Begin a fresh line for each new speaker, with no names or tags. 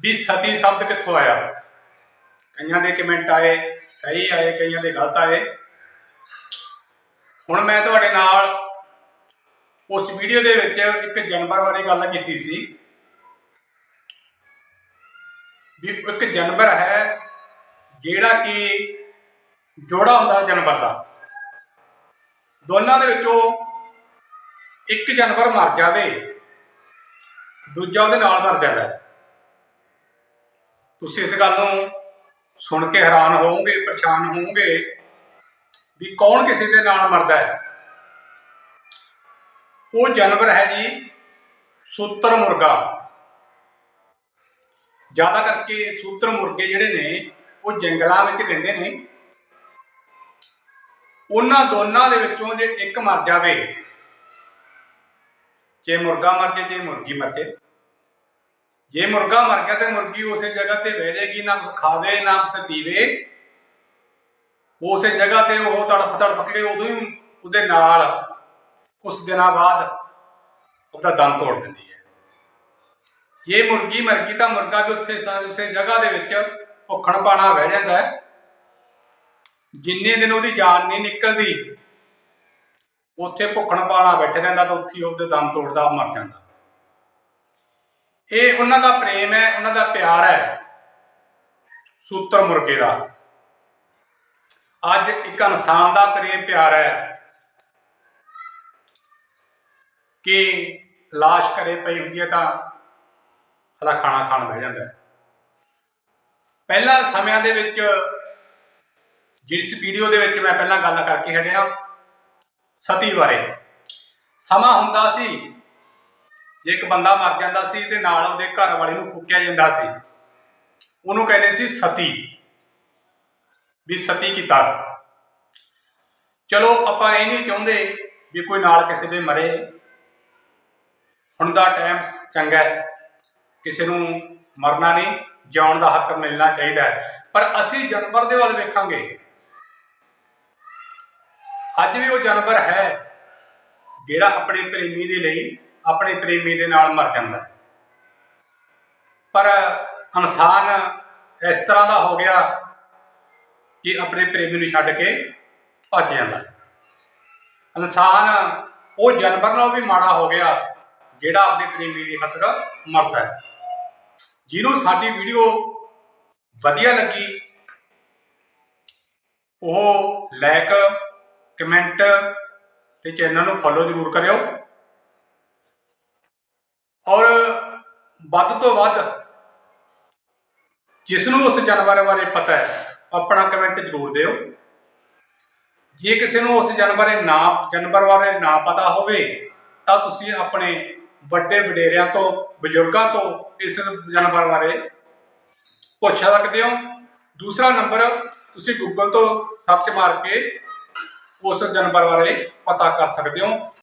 ਵੀ ਸਤੀ ਸ਼ਬਦ ਕਿੱਥੋਂ ਆਇਆ? ਕਈਆਂ ਦੇ ਕਮੈਂਟ ਆਏ, ਸਹੀ ਆਏ, ਕਈਆਂ ਦੇ ਗਲਤ ਆਏ। ਹੁਣ ਮੈਂ ਤੁਹਾਡੇ ਨਾਲ ਉਸ ਵੀਡੀਓ ਦੇ ਵਿੱਚ ਇੱਕ ਜਾਨਵਰ ਬਾਰੇ ਗੱਲ ਕੀਤੀ ਸੀ। ਵੀ ਇੱਕ ਜਾਨਵਰ ਹੈ ਜਿਹੜਾ ਕਿ ਜੋੜਾ ਹੁੰਦਾ ਜਾਨਵਰ ਦਾ। ਦੋਨਾਂ ਦੇ ਵਿੱਚੋਂ ਇੱਕ ਜਾਨਵਰ ਮਰ ਜਾਵੇ, ਦੂਜਾ ਉਹਦੇ ਨਾਲ ਮਰ ਜਾਂਦਾ। ਤੁਸੀਂ ਇਸ ਗੱਲ ਨੂੰ ਸੁਣ ਕੇ ਹੈਰਾਨ ਹੋਵੋਗੇ, ਪਰੇਸ਼ਾਨ ਹੋਵੋਗੇ ਵੀ ਕੌਣ ਕਿਸੇ ਦੇ ਨਾਲ ਮਰਦਾ ਹੈ? ਉਹ ਜਾਨਵਰ ਹੈ ਜੀ ਸੂਤਰ ਮੁਰਗਾ। ਜ਼ਿਆਦਾ ਕਰਕੇ ਸੂਤਰ ਮੁਰਗੇ ਜਿਹੜੇ ਨੇ, ਉਹ ਜੰਗਲਾਂ ਵਿੱਚ ਰਹਿੰਦੇ ਨੇ। ਉਹਨਾਂ ਦੋਨਾਂ ਦੇ ਵਿੱਚੋਂ ਜੇ ਇੱਕ ਮਰ ਜਾਵੇ, ਜੇ ਮੁਰਗਾ ਮਰ ਜੇ ਜੇ ਮੁਰਗੀ ਮਰ ਜੇ ਜੇ ਮੁਰਗਾ ਮਰ ਗਿਆ ਤੇ ਮੁਰਗੀ ਉਸੇ ਜਗ੍ਹਾ ਤੇ ਬਹਿ ਜਾਏਗੀ, ਨਾ ਕੁਛ ਖਾਵੇ, ਨਾ ਕੁਛ ਪੀਵੇ। ਉਸੇ ਜਗ੍ਹਾ ਤੇ ਉਹ ਤੜਪ ਤੜਪ ਕੇ ਉਦੋਂ ਹੀ ਉਹਦੇ ਨਾਲ ਕੁਝ ਦਿਨਾਂ ਬਾਅਦ ਉਹਦਾ ਦਮ ਤੋੜ ਦਿੰਦੀ ਹੈ। ਜੇ ਮੁਰਗੀ ਮਰ ਗਈ ਤਾਂ ਮੁਰਗਾ ਵੀ ਉੱਥੇ ਉਸੇ ਜਗ੍ਹਾ ਦੇ ਵਿੱਚ ਭੁੱਖਣ ਪਾਣਾ ਬਹਿ ਜਾਂਦਾ ਹੈ। ਜਿੰਨੇ ਦਿਨ ਉਹਦੀ ਜਾਨ ਨਹੀਂ ਨਿਕਲਦੀ, ਉੱਥੇ ਭੁੱਖਣ ਪਾਣਾ ਬੈਠੇ ਰਹਿੰਦਾ ਤਾਂ ਉੱਥੇ ਉਹਦੇ ਦਮ ਤੋੜਦਾ, ਮਰ ਜਾਂਦਾ। ਇਹ ਉਹਨਾਂ ਦਾ ਪ੍ਰੇਮ ਹੈ, ਉਹਨਾਂ ਦਾ ਪਿਆਰ ਹੈ। ਸੂਤਰ ਮੁਰਗੇ ਦਾ। ਅੱਜ ਇੱਕ ਇਨਸਾਨ ਦਾ ਪ੍ਰੇਮ ਪਿਆਰ ਹੈ ਕਿ ਲਾਸ਼ ਘਰੇ ਪਈ ਹੁੰਦੀ ਹੈ ਤਾਂ ਹਲਾ ਖਾਣਾ ਖਾਣ ਬਹਿ ਜਾਂਦਾ ਪਹਿਲਾਂ ਸਮਿਆਂ ਦੇ ਵਿੱਚ, ਜਿਸ ਵੀਡੀਓ ਦੇ ਵਿੱਚ ਮੈਂ ਪਹਿਲਾਂ ਗੱਲ ਕਰਕੇ ਹਟਿਆ, ਸਤੀ ਬਾਰੇ। ਸਮਾਂ ਹੁੰਦਾ ਸੀ ਇੱਕ ਬੰਦਾ ਮਰ ਜਾਂਦਾ ਸੀ ਤੇ ਨਾਲ ਉਹਦੇ ਘਰ ਵਾਲੇ ਨੂੰ ਫੂਕਿਆ ਜਾਂਦਾ ਸੀ, ਉਹਨੂੰ ਕਹਿੰਦੇ ਸੀ ਸਤੀ, ਵੀ ਸਤੀ ਕੀਤਾ। ਚਲੋ ਆਪਾਂ ਇਹ ਨਹੀਂ ਚਾਹੁੰਦੇ ਵੀ ਕੋਈ ਨਾਲ ਕਿਸੇ ਦੇ ਮਰੇ। ਹੁਣ ਦਾ ਟਾਈਮ ਚੰਗਾ ਹੈ, ਕਿਸੇ ਨੂੰ ਮਰਨਾ ਨਹੀਂ ਜਿਉਣ ਦਾ ਹੱਕ ਮਿਲਣਾ ਚਾਹੀਦਾ ਹੈ। ਪਰ ਅਸੀਂ ਜਾਨਵਰ ਦੇ ਵੱਲ ਵੇਖਾਂਗੇ। ਅੱਜ ਵੀ ਉਹ ਜਾਨਵਰ ਹੈ, ਜਿਹੜਾ ਆਪਣੇ ਪ੍ਰੇਮੀ ਦੇ ਲਈ ਆਪਣੇ ਪ੍ਰੇਮੀ ਦੇ ਨਾਲ ਮਰ ਜਾਂਦਾ। ਪਰ ਇਨਸਾਨ ਇਸ ਤਰ੍ਹਾਂ ਦਾ ਹੋ ਗਿਆ ਕਿ ਆਪਣੇ ਪ੍ਰੇਮੀ ਨੂੰ ਛੱਡ ਕੇ ਭੱਜ ਜਾਂਦਾ। ਇਨਸਾਨ ਉਹ ਜਾਨਵਰ ਨਾਲੋਂ ਵੀ ਮਾੜਾ ਹੋ ਗਿਆ ਜਿਹੜਾ ਆਪਣੇ ਪ੍ਰੇਮੀ ਦੀ ਖਾਤਰ ਮਰਦਾ ਹੈ। ਜਿਹਨੂੰ ਸਾਡੀ ਵੀਡੀਓ ਵਧੀਆ ਲੱਗੀ, ਉਹ ਲਾਈਕ ਕਮੈਂਟ ਤੇ ਚੈਨਲ ਨੂੰ ਫੋਲੋ ਜ਼ਰੂਰ ਕਰਿਓ। ਔਰ ਵੱਧ ਤੋਂ ਵੱਧ ਜਿਸ ਨੂੰ ਉਸ ਜਾਨਵਰ ਬਾਰੇ ਪਤਾ ਹੈ, ਆਪਣਾ ਕਮੈਂਟ ਜ਼ਰੂਰ ਦਿਓ। ਜੇ ਕਿਸੇ ਨੂੰ ਉਸ ਜਾਨਵਰ ਦੇ ਨਾਮ ਜਾਨਵਰ ਬਾਰੇ ਨਾ ਪਤਾ ਹੋਵੇ, ਤਾਂ ਤੁਸੀਂ ਆਪਣੇ ਵੱਡੇ ਵਡੇਰਿਆਂ ਤੋਂ, ਬਜ਼ੁਰਗਾਂ ਤੋਂ ਇਸ ਜਾਨਵਰ ਬਾਰੇ ਪੁੱਛ ਸਕਦੇ ਹੋ। ਦੂਸਰਾ ਨੰਬਰ, ਤੁਸੀਂ ਗੂਗਲ ਤੋਂ ਸਰਚ ਮਾਰ ਕੇ ਉਸ ਜਾਨਵਰ ਬਾਰੇ ਪਤਾ ਕਰ ਸਕਦੇ ਹੋ।